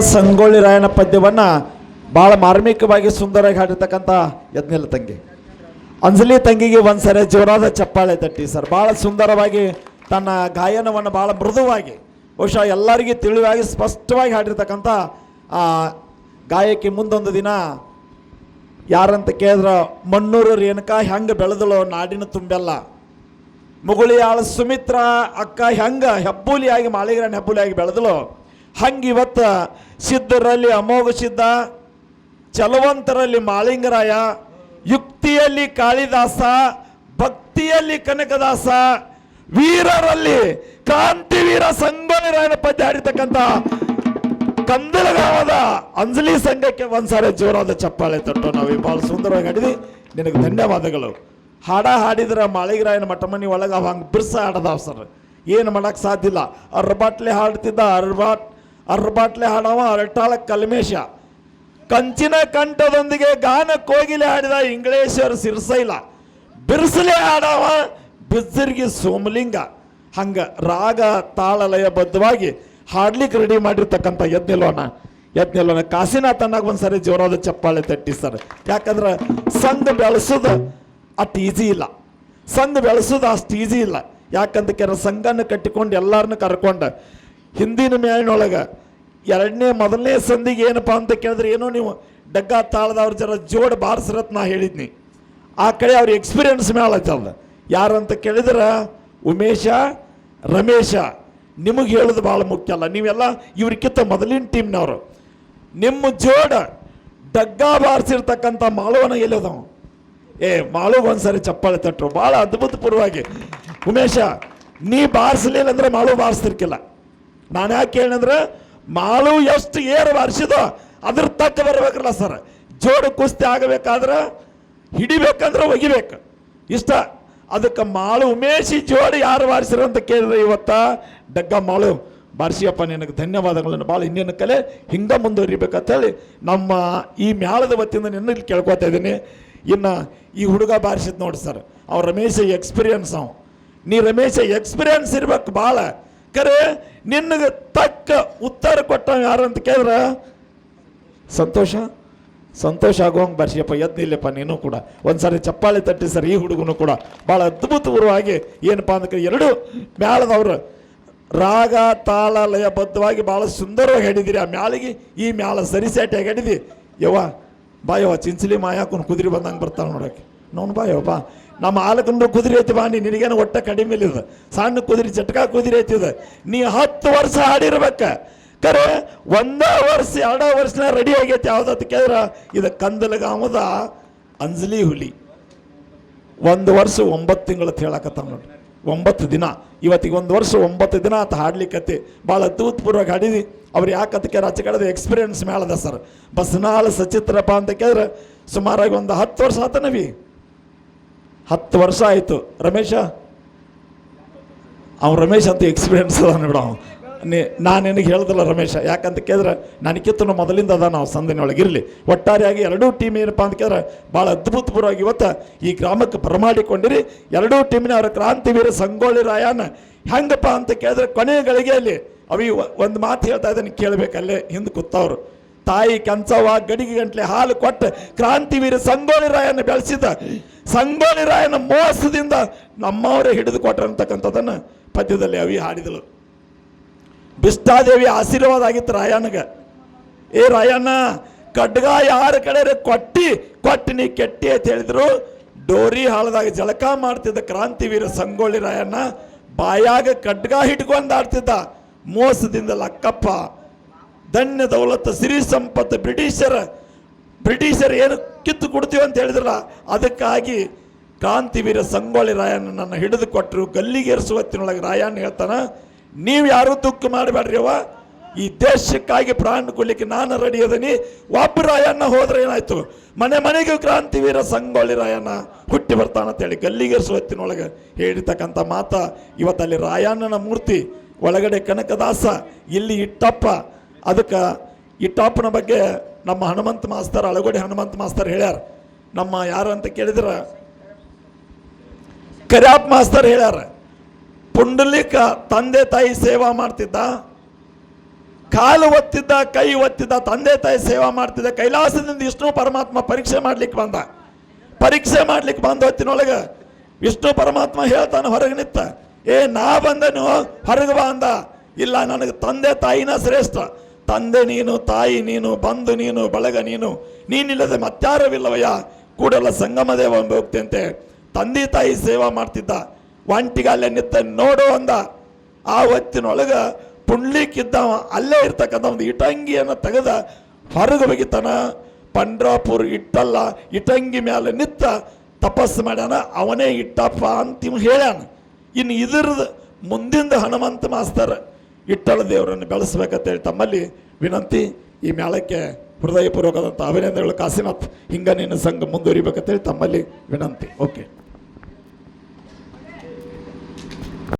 ಸಂಗೊಳ್ಳಿ ರಾಯಣ್ಣ ಪದ್ಯವನ್ನು ಭಾಳ ಮಾರ್ಮಿಕವಾಗಿ ಸುಂದರವಾಗಿ ಹಾಡಿರ್ತಕ್ಕಂಥ ಯಜ್ಞಲ ತಂಗಿ. ಅಂಜಲಿ ತಂಗಿಗೆ ಒಂದ್ಸರಿ ಜೋರಾದ ಚಪ್ಪಾಳೆ ತಟ್ಟಿ ಸರ್. ಭಾಳ ಸುಂದರವಾಗಿ ತನ್ನ ಗಾಯನವನ್ನು ಭಾಳ ಮೃದುವಾಗಿ, ಬಹುಶಃ ಎಲ್ಲರಿಗೂ ತಿಳಿವಾಗಿ ಸ್ಪಷ್ಟವಾಗಿ ಹಾಡಿರ್ತಕ್ಕಂಥ ಆ, ಗಾಯಕಿ ಮುಂದೊಂದು ದಿನ ಯಾರಂತ ಕೇಳಿದ್ರ, ಮಣ್ಣೂರು ರೇಣುಕಾ ಹೆಂಗೆ ಬೆಳೆದಳು ನಾಡಿನ ತುಂಬೆಲ್ಲ. ಮುಗುಳಿಯಾಳ ಸುಮಿತ್ರ ಅಕ್ಕ ಹೆಂಗೆ ಹೆಬ್ಬೂಲಿಯಾಗಿ, ಮಾಳಿಗ್ರಾಣ ಹೆಬ್ಬೂಲಿಯಾಗಿ ಬೆಳೆದಳು. ಹಂಗೆ ಇವತ್ತು ಸಿದ್ಧರಲ್ಲಿ ಅಮೋಘ ಸಿದ್ಧ ಚಲವಂತರಲ್ಲಿ ಮಾಳಿಂಗರಾಯ, ಯುಕ್ತಿಯಲ್ಲಿ ಕಾಳಿದಾಸ, ಭಕ್ತಿಯಲ್ಲಿ ಕನಕದಾಸ, ವೀರರಲ್ಲಿ ಕ್ರಾಂತಿವೀರ ಸಂಗೊಳ್ಳಿ ಪದ್ಯ ಹಾಡಿರ್ತಕ್ಕಂಥ ಕಂದಲಗಾವದ ಅಂಜಲಿ ಸಂಘಕ್ಕೆ ಒಂದ್ಸಾರಿ ಜೋರಾದ ಚಪ್ಪಾಳೆ ತಟ್ಟು ನಾವು ಭಾಳ ಸುಂದರವಾಗಿ ಹಾಡಿದ್ವಿ ನಿನಗೆ ಧನ್ಯವಾದಗಳು. ಹಾಡ ಹಾಡಿದ್ರೆ ಮಾಳಿಗರಾಯನ ಮಠ ಮನಿ ಒಳಗೆ ಅವ ಹಂಗೆ ಬಿರ್ಸ ಹಾಡದಾವ ಸರ್? ಏನು ಮಾಡಕ್ಕೆ ಸಾಧ್ಯ ಇಲ್ಲ. ಅರ್ಬಾಟ್ಲಿ ಹಾಡ್ತಿದ್ದ ಅರ್ಬಾಟ್ ಅರ್ಬಾಟ್ಲೆ ಹಾಡವ, ಅರಟಾಳ ಕಲ್ಮೇಶ. ಕಂಚಿನ ಕಂಠದೊಂದಿಗೆ ಗಾನ ಕೋಗಿಲೆ ಹಾಡಿದ ಇಂಗ್ಲೇಶ್ವರ ಸಿರ್ಸೈಲ. ಬಿರ್ಸಲೆ ಹಾಡವ ಬಿಸಿರ್ಗಿ ಸೋಮಲಿಂಗ. ಹಂಗ ರಾಗ ತಾಳ ಲಯಬದ್ಧವಾಗಿ ಹಾಡ್ಲಿಕ್ಕೆ ರೆಡಿ ಮಾಡಿರ್ತಕ್ಕಂಥ ಯಜ್ಞಲೋನ. ಯಜ್ಞಲೋನ ಕಾಶಿನಾಥನಾಗ ಒಂದ್ಸರಿ ಜೋರಾದ ಚಪ್ಪಾಳೆ ತಟ್ಟಿ ಸರ್. ಯಾಕಂದ್ರೆ ಸಂಘ ಬೆಳೆಸೋದು ಅಷ್ಟು ಈಸಿ ಇಲ್ಲ. ಸಂಘ ಬೆಳೆಸೋದು ಅಷ್ಟು ಈಸಿ ಇಲ್ಲ. ಯಾಕಂತ ಕೆಲ ಸಂಘನ ಕಟ್ಟಿಕೊಂಡು ಎಲ್ಲರನ್ನ ಕರ್ಕೊಂಡು ಹಿಂದಿನ ಮೇಳಿನೊಳಗೆ ಎರಡನೇ, ಮೊದಲನೇ ಸಂಧಿಗೆ ಏನಪ್ಪ ಅಂತ ಕೇಳಿದ್ರೆ ಏನೋ ನೀವು ಡಗ್ಗ ತಾಳದವ್ರ ಜರ ಜೋಡ್ ಬಾರಿಸ್ರತ್ ನಾ ಹೇಳಿದ್ನಿ. ಆ ಕಡೆ ಅವ್ರ ಎಕ್ಸ್ಪೀರಿಯನ್ಸ್ ಮೇಲೆ ಯಾರು ಅಂತ ಕೇಳಿದ್ರೆ, ಉಮೇಶ, ರಮೇಶ, ನಿಮಗೆ ಹೇಳೋದು ಭಾಳ ಮುಖ್ಯ ಅಲ್ಲ. ನೀವೆಲ್ಲ ಇವ್ರಿಗಿಂತ ಮೊದಲಿನ ಟೀಮ್ನವರು ನಿಮ್ಮ ಜೋಡ ಡಗ್ಗ ಬಾರಿಸಿರ್ತಕ್ಕಂಥ ಮಾಳುವನ ಎಲ್ಲದವ? ಏ ಮಾಳು ಒಂದ್ಸರಿ ಚಪ್ಪಾಳೆ ತಟ್ಟರು ಭಾಳ ಅದ್ಭುತಪೂರ್ವವಾಗಿ. ಉಮೇಶ, ನೀ ಬಾರಿಸ್ಲಿಲ್ಲ ಅಂದ್ರೆ ಮಾಳು ಬಾರಿಸ್ತಿರ್ಕಿಲ್ಲ. ನಾನು ಯಾಕೆ ಏನಂದ್ರೆ ಮಾಳು ಎಷ್ಟು ಏರು ಬಾರಿಸಿದೋ ಅದ್ರ ತಕ್ಕ ಬರಬೇಕಲ್ಲ ಸರ್. ಜೋಡು ಕುಸ್ತಿ ಆಗಬೇಕಾದ್ರೆ ಹಿಡಿಬೇಕಂದ್ರೆ ಒಗಿಬೇಕು. ಇಷ್ಟ? ಅದಕ್ಕೆ ಮಾಳು ಉಮೇಶಿ ಜೋಡಿ ಯಾರು ಬಾರಿಸಿರು ಅಂತ ಕೇಳಿದ್ರೆ ಇವತ್ತ ಡಗ್ಗ ಮಾಳು ಬಾರಿಸಿಯಪ್ಪ, ನಿನಗೆ ಧನ್ಯವಾದಗಳನ್ನು. ಭಾಳ ಇನ್ನೇನು ಕಲೆ? ಹಿಂಗೆ ಮುಂದುವರಿಬೇಕಂತ ಹೇಳಿ ನಮ್ಮ ಈ ಮ್ಯಾಳದ ವತಿಯಿಂದ ನಿನ್ನ ಇಲ್ಲಿ ಕೇಳ್ಕೊತಾ ಇದ್ದೀನಿ. ಇನ್ನು ಈ ಹುಡುಗ ಬಾರಿಸಿದ್ ನೋಡಿ ಸರ್. ಅವ್ರ ರಮೇಶ ಎಕ್ಸ್ಪೀರಿಯನ್ಸ್ ಅವ. ನೀ ರಮೇಶ ಎಕ್ಸ್ಪೀರಿಯನ್ಸ್ ಇರ್ಬೇಕು ಭಾಳ ಕರೆ, ನಿನಗೆ ತಕ್ಕ ಉತ್ತರ ಕೊಟ್ಟ ಯಾರು ಅಂತ ಕೇಳಿದ್ರೆ? ಸಂತೋಷ? ಸಂತೋಷ ಆಗುವಂಗೆ ಬರ್ಸಿಯಪ್ಪ, ಎದ್ದಿಲ್ಲಪ್ಪ ನೀನು ಕೂಡ. ಒಂದ್ಸರಿ ಚಪ್ಪಾಳೆ ತಟ್ಟಿ ಸರ್, ಈ ಹುಡುಗನು ಕೂಡ. ಭಾಳ ಅದ್ಭುತಪೂರ್ವವಾಗಿ ಏನಪ್ಪ ಅಂದ್ರೆ ಎರಡು ಮ್ಯಾಳದವರು. ರಾಗ ತಾಳ ಲಯಬದ್ಧವಾಗಿ ಭಾಳ ಸುಂದರವಾಗಿ ಹೇಳಿದಿರಿ ಆ ಮ್ಯಾಳಿಗೆ ಈ ಮ್ಯಾಲ ಸರಿಸ್ಯಾಟಿಯಾಗಿ ಹಿಡಿದಿ. ಯವ್ವ ಬಾಯವ್ವ ಚಿಂಚಲಿ ಮಾಯಾಕೊಂಡು ಕುದುರೆ ಬಂದಂಗೆ ಬರ್ತಾಳೆ ನೋಡೋಕೆ ನೋನ್ ಬಾಯವ್ವ ನಮ್ಮ ಆಲಕಂಡು ಕುದುರೆ ಐತಿ ಬಾ ನಿನಗೇನು ಒಟ್ಟ ಕಡಿಮೆ ಇಲ್ಲ ಸಣ್ಣ ಕುದುರೆ, ಚಟ್ಕ ಕುದುರೆ ಐತಿದ ನೀ ಹತ್ತು ವರ್ಷ ಹಾಡಿರ್ಬೇಕ ಕರೆ, ಒಂದ ವರ್ಷ, ಎರಡ ವರ್ಷನ ರೆಡಿ ಆಗೈತಿ. ಯಾವ್ದತ್ ಕೇಳ್ರ? ಇದು ಕಂದಲಗಾಮದ ಅಂಜಲಿ ಹುಲಿ. ಒಂದು ವರ್ಷ ಒಂಬತ್ತು ತಿಂಗಳು ಹೇಳಕತ್ತಾವ ನೋಡಿ ಒಂಬತ್ತು ದಿನ. ಇವತ್ತಿಗೆ ಒಂದು ವರ್ಷ ಒಂಬತ್ತು ದಿನ ಆತ ಹಾಡ್ಲಿಕ್ಕತ್ತಿ ಭಾಳ ಅದ್ಭುತಪೂರ್ವವಾಗಿ ಹಾಡಿದಿ. ಅವ್ರು ಯಾಕಂತ ಕೇಳ ಆಚೆ ಕಡೆದ ಎಕ್ಸ್ಪೀರಿಯನ್ಸ್ ಮೇಳದ ಸರ್. ಬಸ್ನಾಳ ಸಚಿತ್ರಪ್ಪ ಅಂತ ಕೇಳಿದ್ರೆ ಸುಮಾರಾಗಿ ಒಂದು ಹತ್ತು ವರ್ಷ ಆತನವಿ ಹತ್ತು ವರ್ಷ ಆಯಿತು. ರಮೇಶ? ಅವ್ನು ರಮೇಶ್ ಅಂತ ಎಕ್ಸ್ಪೀರಿಯನ್ಸ್ ಅದ ಬಿಡ ನೀ ನಾನು ನಿನಗೆ ಹೇಳ್ದಲ್ಲ ರಮೇಶ, ಯಾಕಂತ ಕೇಳಿದ್ರೆ ಕಿತ್ತನ ಮೊದಲಿಂದ ಅದ ನಾವು ಸಂದಿನೊಳಗೆ ಇರಲಿ. ಒಟ್ಟಾರೆಯಾಗಿ ಎರಡೂ ಟೀಮ್ ಏನಪ್ಪ ಅಂತ ಕೇಳಿದ್ರೆ ಭಾಳ ಅದ್ಭುತಪೂರ್ವವಾಗಿ ಇವತ್ತು ಈ ಗ್ರಾಮಕ್ಕೆ ಬರಮಾಡಿಕೊಂಡಿರಿ. ಎರಡೂ ಟೀಮಿನ ಅವರ ಕ್ರಾಂತಿವೀರ ಸಂಗೊಳ್ಳಿ ರಾಯನ ಹೆಂಗಪ್ಪ ಅಂತ ಕೇಳಿದ್ರೆ ಕೊನೆಯ ಗಳಿಗೆಯಲ್ಲಿ ಅವಿ ಒಂದು ಮಾತು ಹೇಳ್ತಾ ಇದ್ದಾನೆ, ಕೇಳಬೇಕಲ್ಲೇ, ಹಿಂದೆ ಕೂತವ್ರು. ತಾಯಿ ಕಂಚವ್ವ ಗಡಿಗೆ ಗಂಟ್ಲೆ ಹಾಲು ಕೊಟ್ಟು ಕ್ರಾಂತಿವೀರ ಸಂಗೊಳ್ಳಿ ರಾಯನ ಬೆಳೆಸಿದ ಸಂಗೊಳ್ಳಿ ರಾಯನ ಮೋಸದಿಂದ ನಮ್ಮವರೇ ಹಿಡಿದು ಕೊಟ್ಟರಂತಕ್ಕಂಥದ್ದನ್ನು ಪದ್ಯದಲ್ಲಿ ಅವಿ ಹಾಡಿದಳು. ಬಿಷ್ಟಾದೇವಿ ಆಶೀರ್ವಾದ ಆಗಿತ್ತು ರಾಯಣ್ಣಗೆ ಏ ರಾಯಣ್ಣ ಖಡ್ಗ ಯಾರ ಕಡೆ ಕೊಟ್ಟಿ ಕೊಟ್ಟಿ ನೀ ಕೆಟ್ಟಿ ಅಂತ ಹೇಳಿದ್ರು. ಡೋರಿ ಹಾಳದಾಗ ಜಳಕ ಮಾಡ್ತಿದ್ದ ಕ್ರಾಂತಿವೀರ ಸಂಗೊಳ್ಳಿ ರಾಯಣ್ಣ ಬಾಯಾಗ ಖಡ್ಗ ಹಿಡ್ಕೊಂಡು ಆಡ್ತಿದ್ದ. ಮೋಸದಿಂದ ಲಕ್ಕಪ್ಪ. ಧನ್ಯ ದೌಲತ್ತು ಸಿರಿ ಸಂಪತ್ತು ಬ್ರಿಟಿಷರ, ಬ್ರಿಟಿಷರ್ ಏನು ಕಿತ್ತು ಕೊಡ್ತೀವಿ ಅಂತ ಹೇಳಿದ್ರಲ್ಲ, ಅದಕ್ಕಾಗಿ ಕಾಂತಿವೀರ ಸಂಗೊಳ್ಳಿ ರಾಯಣ್ಣ ನನ್ನ ಹಿಡಿದು ಕೊಟ್ಟರು ಗಲ್ಲಿಗೇರಿಸುವತ್ತಿನೊಳಗೆ ರಾಯಣ್ಣ ಹೇಳ್ತಾನೆ, ನೀವು ಯಾರೂ ದುಃಖ ಮಾಡಬೇಡ್ರಿ ಅವ ಈ ದೇಶಕ್ಕಾಗಿ ಪ್ರಾಣ ಕೊಡ್ಲಿಕ್ಕೆ ನಾನು ರೆಡಿ ಅದೀನಿ ಒಬ್ಬ ರಾಯಣ್ಣ ಹೋದ್ರೆ ಏನಾಯ್ತು? ಮನೆ ಮನೆಗೂ ಕ್ರಾಂತಿವೀರ ಸಂಗೊಳ್ಳಿ ರಾಯಣ್ಣ ಹುಟ್ಟಿ ಬರ್ತಾನ ಅಂತೇಳಿ ಗಲ್ಲಿಗೇರಿಸುವತ್ತಿನೊಳಗೆ ಹೇಳಿರ್ತಕ್ಕಂಥ ಮಾತ, ಇವತ್ತಲ್ಲಿ ರಾಯಣ್ಣನ ಮೂರ್ತಿ, ಒಳಗಡೆ ಕನಕದಾಸ, ಇಲ್ಲಿ ಇಟ್ಟಪ್ಪ, ಅದಕ್ಕೆ ಇಟ್ಟಪ್ಪನ ಬಗ್ಗೆ ನಮ್ಮ ಹನುಮಂತ ಮಾಸ್ತರ್, ಅಳಗೋಡಿ ಹನುಮಂತ ಮಾಸ್ತರ್ ಹೇಳ್ಯಾರ. ನಮ್ಮ ಯಾರು ಅಂತ ಕೇಳಿದ್ರೆ? ಕರ್ಯಾಪ್ ಮಾಸ್ತರ್ ಹೇಳ್ಯಾರ. ಪುಂಡಲಿಕ ತಂದೆ ತಾಯಿ ಸೇವಾ ಮಾಡ್ತಿದ್ದ, ಕಾಲು ಒತ್ತಿದ್ದ, ಕೈ ಒತ್ತಿದ್ದ, ತಂದೆ ತಾಯಿ ಸೇವಾ ಮಾಡ್ತಿದ್ದ, ಕೈಲಾಸದಿಂದ ವಿಷ್ಣು ಪರಮಾತ್ಮ ಪರೀಕ್ಷೆ ಮಾಡ್ಲಿಕ್ಕೆ ಬಂದ. ಪರೀಕ್ಷೆ ಮಾಡ್ಲಿಕ್ಕೆ ಬಂದ ಹೊತ್ತಿನೊಳಗೆ ವಿಷ್ಣು ಪರಮಾತ್ಮ ಹೇಳ್ತಾನೆ ಹೊರಗೆ ನಿತ್ತ ಏ, ನಾ ಬಂದನು ಹೊರಗೆ ಬಾ ಅಂದ. ಇಲ್ಲ, ನನಗೆ ತಂದೆ ತಾಯಿನ ಶ್ರೇಷ್ಠ. ತಂದೆ ನೀನು, ತಾಯಿ ನೀನು, ಬಂಧು ನೀನು, ಬಳಗ ನೀನು, ನೀನಿಲ್ಲದೆ ಮತ್ತಾರವಿಲ್ಲವಯ್ಯ ಕೂಡಲ ಸಂಗಮ ದೇವ ಹೋಗ್ತಂತೆ ತಂದೆ ತಾಯಿ ಸೇವಾ ಮಾಡ್ತಿದ್ದ. ಒಂಟಿಗೆ ಅಲ್ಲೇ ನಿತ್ತ ನೋಡು ಅಂದ. ಆ ಹೊತ್ತಿನೊಳಗ ಪುಂಡ್ಲಿಕ್ಕಿದ್ದ ಅಲ್ಲೇ ಇರ್ತಕ್ಕಂಥ ಒಂದು ಇಟಂಗಿಯನ್ನು ತೆಗೆದ ಹೊರಗೆ ಒಗಿತಾನ ಪಂಡ್ರಾಪುರ್ ಇಟ್ಟಲ್ಲ, ಇಟಂಗಿ ಮೇಲೆ ನಿತ್ತ ತಪಸ್ಸು ಮಾಡ್ಯಾನ. ಅವನೇ ಇಟ್ಟಪ್ಪ ಇನ್ನು ಹೇಳ್ಯಾನ. ಇನ್ನು ಇದ್ರದ ಮುಂದಿಂದ ಹನುಮಂತ ಮಾಸ್ತರ್ ಇಟ್ಟಳ ದೇವರನ್ನು ಬೆಳೆಸ್ಬೇಕಂತ ಹೇಳಿ ತಮ್ಮಲ್ಲಿ ವಿನಂತಿ, ಈ ಮೇಳಕ್ಕೆ ಹೃದಯಪೂರ್ವಕದಂಥ ಅಭಿನಂದನೆಗಳು. ಕಾಸಿನಾಥ್ ಹಿಂಗ ನಿನ್ನ ಸಂಘ ಮುಂದುವರಿಬೇಕಂತೇಳಿ ತಮ್ಮಲ್ಲಿ ವಿನಂತಿ. ಓಕೆ